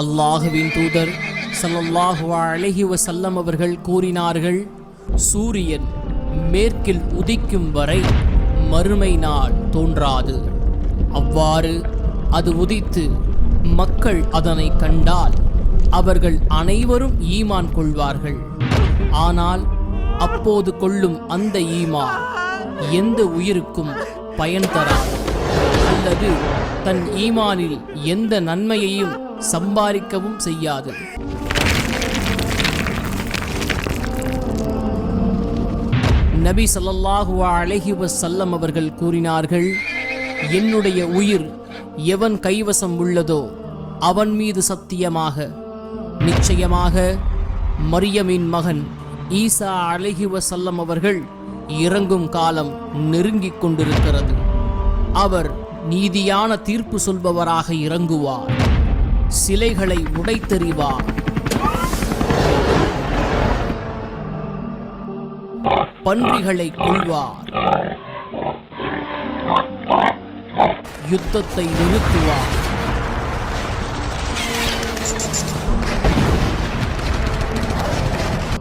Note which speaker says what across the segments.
Speaker 1: அல்லாஹுவின் தூதர் ஸல்லல்லாஹு அழகி வசல்லம் அவர்கள் கூறினார்கள் சூரியன் மேற்கில் உதிக்கும் வரை மறுமை நாள் தோன்றாது. அவ்வாறு அது உதித்து மக்கள் அதனை கண்டால் அவர்கள் அனைவரும் ஈமான் கொள்வார்கள். ஆனால் அப்போது கொள்ளும் அந்த ஈமான் எந்த உயிருக்கும் பயன் தராது. அல்லது தன் ஈமானில் எந்த நன்மையையும் சம்பாதிக்கவும் செய்யாது. நபி ஸல்லல்லாஹு அலைஹி வஸல்லம் அவர்கள் கூறினார்கள் என்னுடைய உயிர் எவன் கைவசம் உள்ளதோ அவன் மீது சத்தியமாக நிச்சயமாக மரியமின் மகன் ஈசா அலைஹி வஸல்லம் அவர்கள் இறங்கும் காலம் நெருங்கிக் கொண்டிருக்கிறது. அவர் நீதியான தீர்ப்பு சொல்பவராக இறங்குவார். சிலைகளை உடைத்தெறிவார். பன்றிகளை கொள்வார் யுத்தத்தை நிறுத்துவார்.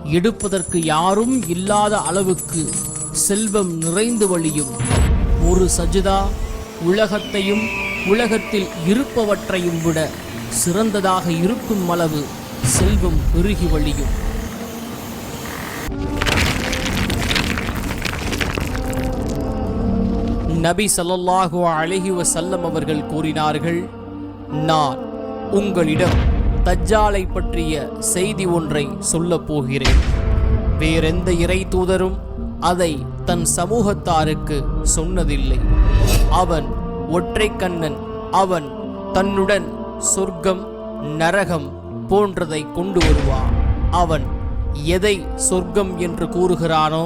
Speaker 1: எடுப்பதற்கு யாரும் இல்லாத அளவுக்கு செல்வம் நிறைந்து வழியும். ஒரு சஜிதா உலகத்தையும் உலகத்தில் இருப்பவற்றையும் விட சிறந்ததாக இருக்கும் அளவு செல்வம் பெருகி வழியும். நபி ஸல்லல்லாஹு அழகி வசல்லம் அவர்கள் கூறினார்கள் நான் உங்களிடம் தஜ்ஜாலை பற்றிய செய்தி ஒன்றை சொல்லப் போகிறேன். வேறெந்த இறை தூதரும் அதை தன் சமூகத்தாருக்கு சொன்னதில்லை. அவன் ஒற்றை கண்ணன் அவன் தன்னுடன் சொர்க்கம் நரகம் போன்றதை கொண்டு வருவான். அவன் எதை சொர்க்கம் என்று கூறுகிறானோ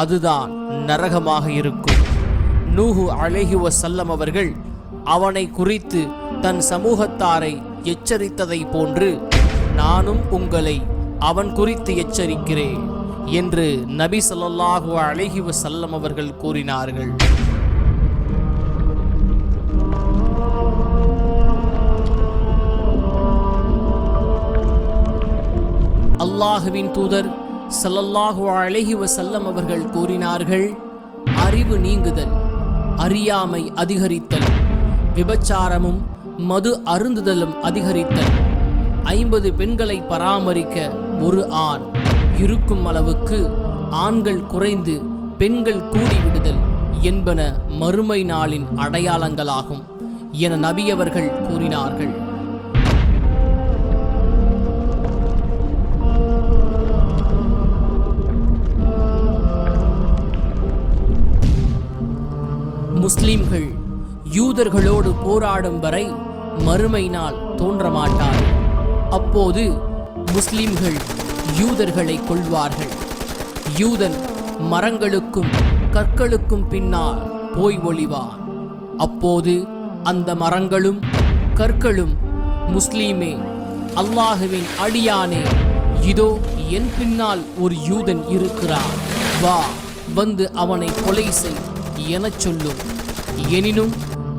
Speaker 1: அதுதான் நரகமாக இருக்கும். நூஹு அலைஹி வஸல்லம் அவர்கள் அவனை குறித்து தன் சமூகத்தாரை எச்சரித்ததை போன்று நானும் உங்களை அவன் குறித்து எச்சரிக்கிறேன் என்று நபி ஸல்லல்லாஹு அலைஹி வஸல்லம் அவர்கள் கூறினார்கள். அல்லாஹுவின் தூதர் சல்லல்லாஹு அழகி வசல்லம் அவர்கள் கூறினார்கள் அறிவு நீங்குதல் அறியாமை அதிகரித்தல் விபச்சாரமும் மது அருந்துதலும் அதிகரித்தல். ஐம்பது பெண்களை பராமரிக்க ஒரு ஆண் இருக்கும் அளவுக்கு ஆண்கள் குறைந்து பெண்கள் கூடிவிடுதல் என்பன மறுமை நாளின் அடையாளங்களாகும் என நபியவர்கள் கூறினார்கள். முஸ்லிம்கள் யூதர்களோடு போராடும் வரை மறுமை நாள் தோன்றமாட்டார் அப்போது முஸ்லிம்கள் யூதர்களை கொள்வார்கள். யூதன் மரங்களுக்கும் கற்களுக்கும் பின்னால் போய் ஒளிவான். அப்போது அந்த மரங்களும் கற்களும் முஸ்லீமே அல்லாஹுவின் அடியானே இதோ என் பின்னால் ஒரு யூதன் இருக்கிறான். வா வந்து அவனை கொலை செய் எனச் சொல்லும். எனினும்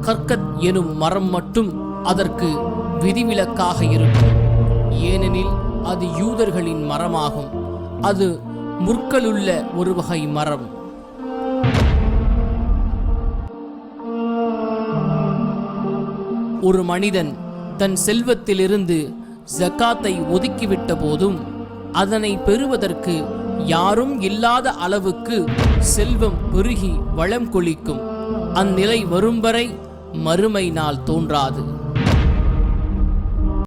Speaker 1: கற்கத் எனும் மரம் மட்டும் அதற்கு விதிவிலக்காக இருக்கும். ஏனெனில் அது யூதர்களின் மரமாகும். அது முற்களுள்ள ஒரு வகை மரம். ஒரு மனிதன் தன் செல்வத்திலிருந்து ஜக்காத்தை ஒதுக்கிவிட்ட போதும் அதனை பெறுவதற்கு யாரும் இல்லாத அளவுக்கு செல்வம் பெருகி வளம் கொளிக்கும். அந்நிலை வரும் வரை மறுமை நாள் தோன்றாது.